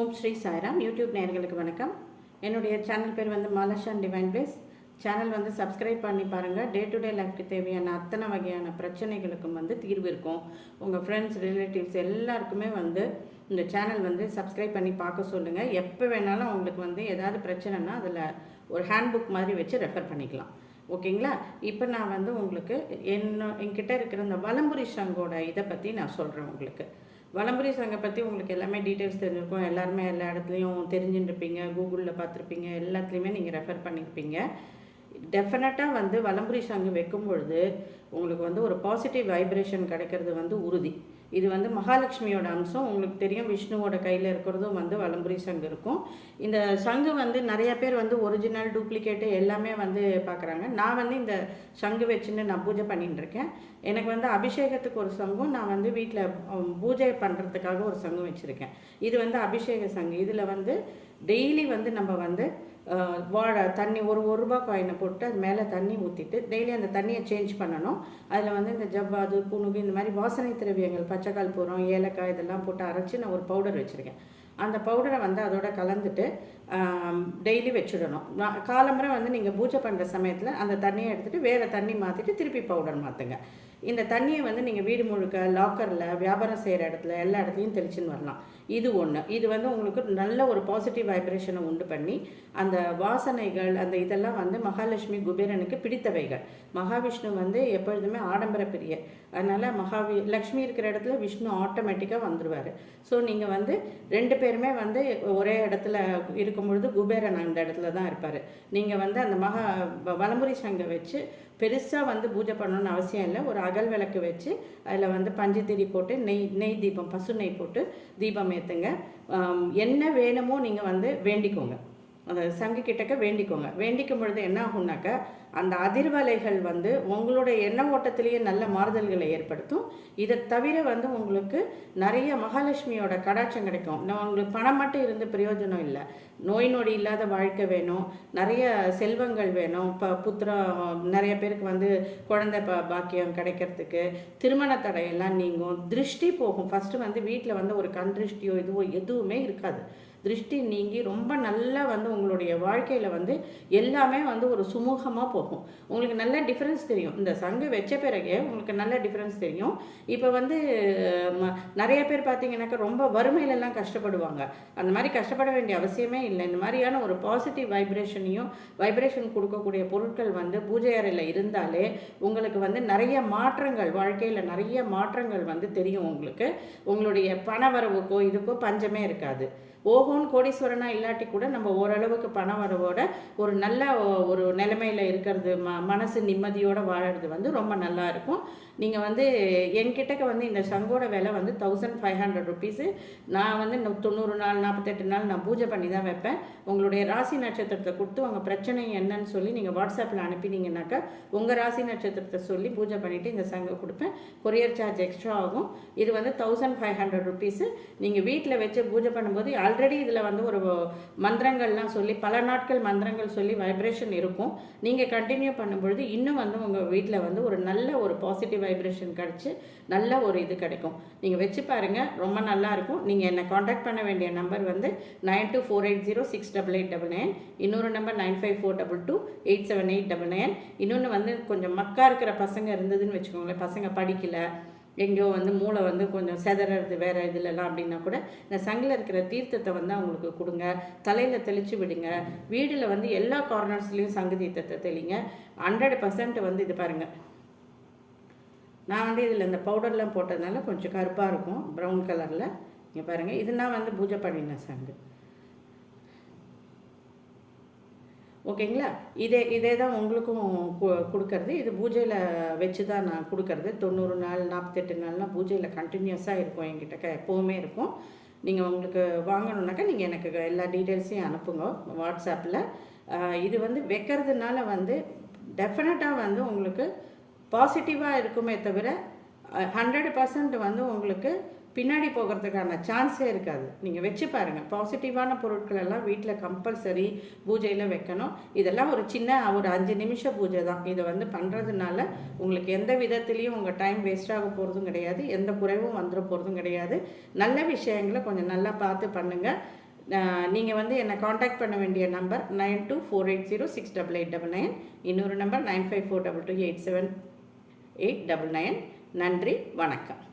ஓம் Sri Sairam. YouTube நேர்களுக்கு வணக்கம். என்னுடைய சேனல் பேர் வந்து மாலஷான் டிவைன் பேஸ் சேனல் வந்து சப்ஸ்கிரைப் பண்ணி பாருங்கள் டே டு டே லைஃப்க்கு தேவையான அத்தனை வகையான பிரச்சனைகளுக்கும் வந்து தீர்வு இருக்கும். உங்கள் ஃப்ரெண்ட்ஸ் ரிலேட்டிவ்ஸ் எல்லாருக்குமே வந்து இந்த சேனல் வந்து சப்ஸ்கிரைப் பண்ணி பார்க்க சொல்லுங்கள் எப்போ வேணாலும் உங்களுக்கு வந்து ஏதாவது பிரச்சனைனா அதில் ஒரு ஹேண்ட்புக் மாதிரி வச்சு ரெஃபர் பண்ணிக்கலாம். ஓகேங்களா? இப்போ நான் வந்து உங்களுக்கு என்ன என்கிட்ட இருக்கிற இந்த வலம்புரி சங்கோட இதை பற்றி நான் சொல்கிறேன் உங்களுக்கு. வலம்புரி சங்கை பற்றி உங்களுக்கு எல்லாமே டீட்டெயில்ஸ் தெரிஞ்சிருக்கும். எல்லாருமே எல்லா இடத்துலையும் தெரிஞ்சுட்டுருப்பீங்க கூகுளில் பார்த்துருப்பீங்க. எல்லாத்துலேயுமே நீங்கள் ரெஃபர் பண்ணியிருப்பீங்க டெஃபினட்டாக வந்து வலம்புரி சங்கம் வைக்கும் பொழுது உங்களுக்கு வந்து ஒரு பாசிட்டிவ் வைப்ரேஷன் கிடைக்கிறது வந்து உறுதி. இது வந்து மகாலட்சுமியோட அம்சம். உங்களுக்கு தெரியும் விஷ்ணுவோட கையில் இருக்கிறதும் வந்து வலம்புரி சங்கு இருக்கும். இந்த சங்கு வந்து நிறைய பேர் வந்து ஒரிஜினல் டூப்ளிகேட்டு எல்லாமே வந்து பார்க்குறாங்க நான் வந்து இந்த சங்கு வச்சுன்னு நான் பூஜை பண்ணிட்டு இருக்கேன். எனக்கு வந்து அபிஷேகத்துக்கு ஒரு சங்கும் நான் வந்து வீட்டில் பூஜை பண்ணுறதுக்காக ஒரு சங்கு வச்சுருக்கேன். இது வந்து அபிஷேக சங்கு. இதில் வந்து டெய்லி வந்து நம்ம வந்து வாழை தண்ணி ஒரு ஒரு ரூபா காயினை போட்டு அது மேலே தண்ணி ஊற்றிட்டு டெய்லி அந்த தண்ணியை சேஞ்ச் பண்ணணும். அதில் வந்து இந்த ஜவ்வாது புணுகு இந்த மாதிரி வாசனை திரவியங்கள் பச்சைக்கால் பூரம் ஏலக்காய் இதெல்லாம் போட்டு அரைச்சி நான் ஒரு பவுடர் வச்சுருக்கேன். அந்த பவுடரை வந்து அதோட கலந்துட்டு டெய்லி வச்சுடணும். நான் வந்து நீங்கள் பூஜை பண்ணுற சமயத்தில் அந்த தண்ணியை எடுத்துகிட்டு வேறு தண்ணி மாற்றிட்டு திருப்பி பவுடர் மாற்றுங்க இந்த தண்ணியை வந்து நீங்கள் வீடு முழுக்க லாக்கரில் வியாபாரம் செய்கிற இடத்துல எல்லா இடத்துலையும் தெளிச்சுன்னு வரலாம். இது ஒன்று இது வந்து உங்களுக்கு நல்ல ஒரு பாசிட்டிவ் வைப்ரேஷனை உண்டு பண்ணி அந்த வாசனைகள் அந்த இதெல்லாம் வந்து மகாலட்சுமி குபேரனுக்கு பிடித்தவைகள். மகாவிஷ்ணு வந்து எப்பொழுதுமே ஆடம்பர பிரிய. அதனால் மகாவி லக்ஷ்மி இருக்கிற இடத்துல விஷ்ணு ஆட்டோமேட்டிக்காக வந்துடுவார் ஸோ நீங்கள் வந்து ரெண்டு பேருமே வந்து ஒரே இடத்துல இருக்கும் பொழுது குபேரன் அந்த இடத்துல தான் இருப்பார். நீங்கள் வந்து அந்த மகா வ- வலம்புரி சங்கை வச்சு பெருசாக வந்து பூஜை பண்ணணும்னு அவசியம் இல்லை. ஒரு அகல் விளக்கு வச்சு அதில் வந்து பஞ்சுத்திரி போட்டு நெய் நெய் தீபம் பசு நெய் போட்டு தீபம் ஏற்றுங்க என்ன வேணுமோ நீங்கள் வந்து வேண்டிக்கோங்க. அந்த சங்கு கிட்டக்க வேண்டிக்கோங்க. வேண்டிக்கும் பொழுது என்ன ஆகும்னாக்க அந்த அதிர்வலைகள் வந்து உங்களுடைய எண்ண ஓட்டத்திலேயே நல்ல மாறுதல்களை ஏற்படுத்தும். இதை தவிர வந்து உங்களுக்கு நிறைய மகாலட்சுமியோட கடாட்சம் கிடைக்கும். நான் உங்களுக்கு பணம் மட்டும் இருந்து பிரயோஜனம் இல்லை. நோய் நொடி இல்லாத வாழ்க்கை வேணும். நிறைய செல்வங்கள் வேணும். இப்போ புத்திரம் நிறைய பேருக்கு வந்து குழந்தை ப பாக்கியம் கிடைக்கிறதுக்கு திருமண தடையெல்லாம் நீங்கும். திருஷ்டி போகும். ஃபஸ்ட்டு வந்து வீட்டில் வந்து ஒரு கண் திருஷ்டியோ இதுவோ எதுவுமே இருக்காது. திருஷ்டி நீங்கி ரொம்ப நல்லா வந்து உங்களுடைய வாழ்க்கையில் வந்து எல்லாமே வந்து ஒரு சுமூகமாக போகும். உங்களுக்கு நல்ல டிஃப்ரென்ஸ் தெரியும். இந்த சங்கு வச்ச பிறகே உங்களுக்கு நல்ல டிஃப்ரென்ஸ் தெரியும். இப்போ வந்து ம, நிறைய பேர் பார்த்தீங்கன்னாக்கா ரொம்ப வறுமையிலலாம் கஷ்டப்படுவாங்க. அந்த மாதிரி கஷ்டப்பட வேண்டிய அவசியமே இல்லை. இந்த மாதிரியான ஒரு பாசிட்டிவ் வைப்ரேஷனையும் வைப்ரேஷன் கொடுக்கக்கூடிய பொருட்கள் வந்து பூஜை அறையில் இருந்தாலே உங்களுக்கு வந்து நிறைய மாற்றங்கள் வாழ்க்கையில் நிறைய மாற்றங்கள் வந்து தெரியும் உங்களுக்கு. உங்களுடைய பண வரவுக்கோ இதுக்கோ பஞ்சமே இருக்காது. ஓஹோன்னு கோடீஸ்வரனா இல்லாட்டி கூட நம்ம ஓரளவுக்கு பண வரவோட ஒரு நல்ல ஒரு நிலைமையில் இருக்கிறது ம மனசு நிம்மதியோடு வாழறது வந்து ரொம்ப நல்லா இருக்கும். நீங்கள் வந்து என்கிட்டக்க வந்து இந்த சங்கோட விலை வந்து தௌசண்ட் ஃபைவ் ஹண்ட்ரட் ருபீஸு நான் வந்து தொண்ணூறு நாள் நாற்பத்தெட்டு நாள் நான் பூஜை பண்ணி தான் வைப்பேன். உங்களுடைய ராசி நட்சத்திரத்தை கொடுத்து உங்கள் பிரச்சனை என்னன்னு சொல்லி நீங்கள் வாட்ஸ்அப்பில் அனுப்பினீங்கன்னாக்கா உங்கள் ராசி நட்சத்திரத்தை சொல்லி பூஜை பண்ணிவிட்டு இந்த சங்கம் கொடுப்பேன். கொரியர் சார்ஜ் எக்ஸ்ட்ரா ஆகும். இது வந்து தௌசண்ட் ஃபைவ் ஹண்ட்ரட் ருபீஸு நீங்கள் வீட்டில் வச்சு பூஜை பண்ணும்போது ஆல்ரெடி இதில் வந்து ஒரு மந்திரங்கள்லாம் சொல்லி பல நாட்கள் மந்திரங்கள் சொல்லி வைப்ரேஷன் இருக்கும். நீங்கள் கண்டினியூ பண்ணும்பொழுது இன்னும் வந்து உங்கள் வீட்டில் வந்து ஒரு நல்ல ஒரு பாசிட்டிவ் வைப்ரேஷன் கிடச்சி நல்ல ஒரு இது கிடைக்கும். நீங்கள் வச்சு பாருங்கள் ரொம்ப நல்லாயிருக்கும் நீங்கள் என்னை காண்டாக்ட் பண்ண வேண்டிய நம்பர் வந்து nine two four eight zero six double eight double nine இன்னொரு number nine five four double two eight seven eight double nine இன்னொன்று வந்து கொஞ்சம் மக்கா இருக்கிற பசங்க இருந்ததுன்னு வச்சுக்கோங்களேன் பசங்க படிக்கலை எங்கேயோ வந்து மூளை வந்து கொஞ்சம் செதறது வேறு இதுலலாம் அப்படின்னா கூட இந்த சங்கில் இருக்கிற தீர்த்தத்தை வந்து அவங்களுக்கு கொடுங்க. தலையில் தெளித்து விடுங்க. வீடில் வந்து எல்லா கார்னர்ஸ்லேயும் சங்கு தீர்த்தத்தை தெளிங்க. ஹண்ட்ரட் பர்சன்ட் வந்து இது பாருங்கள் நான் வந்து இதில் இந்த பவுடர்லாம் போட்டதுனால கொஞ்சம் கருப்பாக இருக்கும் ப்ரௌன் கலரில் இங்கே பாருங்கள் இது நான் வந்து பூஜை பண்ணினேன் சங்கு. ஓகேங்களா? இதே இதே தான் உங்களுக்கும் கொடுக்கறது. இது பூஜையில் வச்சு தான் நான் கொடுக்கறது. தொண்ணூறு நாள் நாற்பத்தெட்டு நாள்லாம் பூஜையில் கண்டினியூஸாக இருக்கும் என்கிட்ட எப்போவுமே இருக்கும். நீங்கள் உங்களுக்கு வாங்கணுன்னாக்கா நீங்கள் எனக்கு எல்லா டீட்டெயில்ஸையும் அனுப்புங்க வாட்ஸ்அப்பில் இது வந்து வைக்கிறதுனால வந்து டெஃபினட்டாக வந்து உங்களுக்கு பாசிட்டிவாக இருக்குமே தவிர ஹண்ட்ரட் பர்சன்ட் வந்து உங்களுக்கு பின்னாடி போகிறதுக்கான சான்ஸே இருக்காது. நீங்கள் வச்சு பாருங்கள் பாசிட்டிவான பொருட்கள் எல்லாம் வீட்டில் கம்பல்சரி பூஜையில் வைக்கணும். இதெல்லாம் ஒரு சின்ன ஒரு அஞ்சு நிமிஷம் பூஜை தான். இதை வந்து பண்ணுறதுனால உங்களுக்கு எந்த விதத்துலேயும் உங்கள் டைம் வேஸ்ட் போகிறதும் கிடையாது. எந்த குறைவும் வந்துட போகிறதும் கிடையாது. நல்ல விஷயங்களை கொஞ்சம் நல்லா பார்த்து பண்ணுங்கள் நீங்கள் வந்து என்னை காண்டாக்ட் பண்ண வேண்டிய number nine two four eight zero six double eight double nine. இன்னொரு number nine five four double two eight seven eight double nine. நன்றி வணக்கம்.